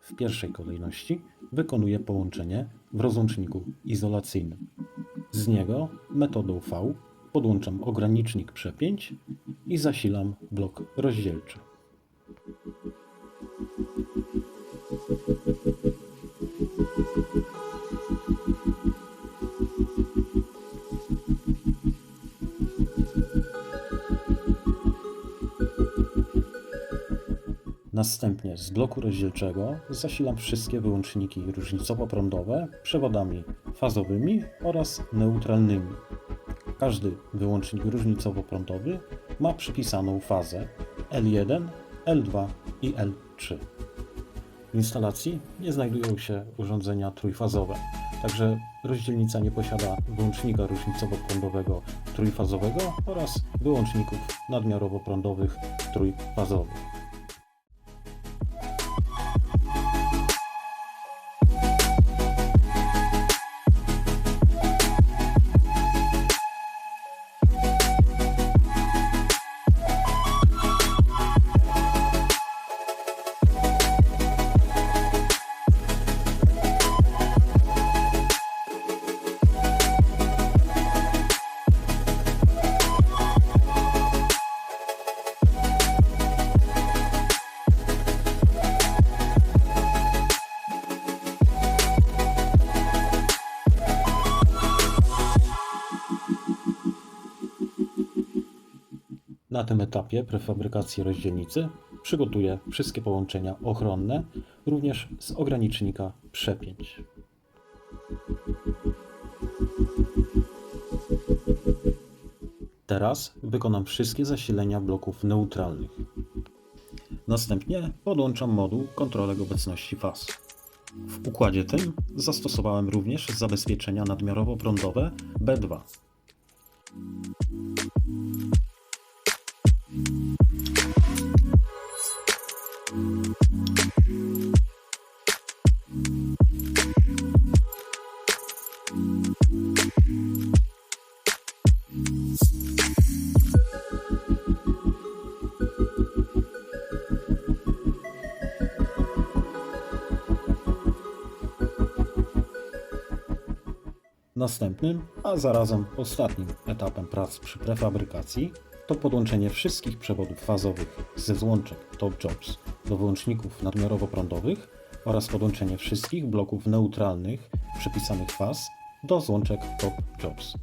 w pierwszej kolejności wykonuję połączenie w rozłączniku izolacyjnym. Z niego metodą V podłączam ogranicznik przepięć i zasilam blok rozdzielczy. Następnie z bloku rozdzielczego zasilam wszystkie wyłączniki różnicowo-prądowe przewodami fazowymi oraz neutralnymi. Każdy wyłącznik różnicowo-prądowy ma przypisaną fazę L1, L2 i L3. W instalacji nie znajdują się urządzenia trójfazowe, także rozdzielnica nie posiada wyłącznika różnicowo-prądowego trójfazowego oraz wyłączników nadmiarowo-prądowych trójfazowych. Na tym etapie prefabrykacji rozdzielnicy przygotuję wszystkie połączenia ochronne, również z ogranicznika przepięć. Teraz wykonam wszystkie zasilenia bloków neutralnych. Następnie podłączam moduł kontrolek obecności faz. W układzie tym zastosowałem również zabezpieczenia nadmiarowo-prądowe B2. Następnym, a zarazem ostatnim etapem prac przy prefabrykacji to podłączenie wszystkich przewodów fazowych ze złączek Top Jobs do wyłączników nadmiarowo-prądowych oraz podłączenie wszystkich bloków neutralnych przypisanych faz do złączek Top Jobs.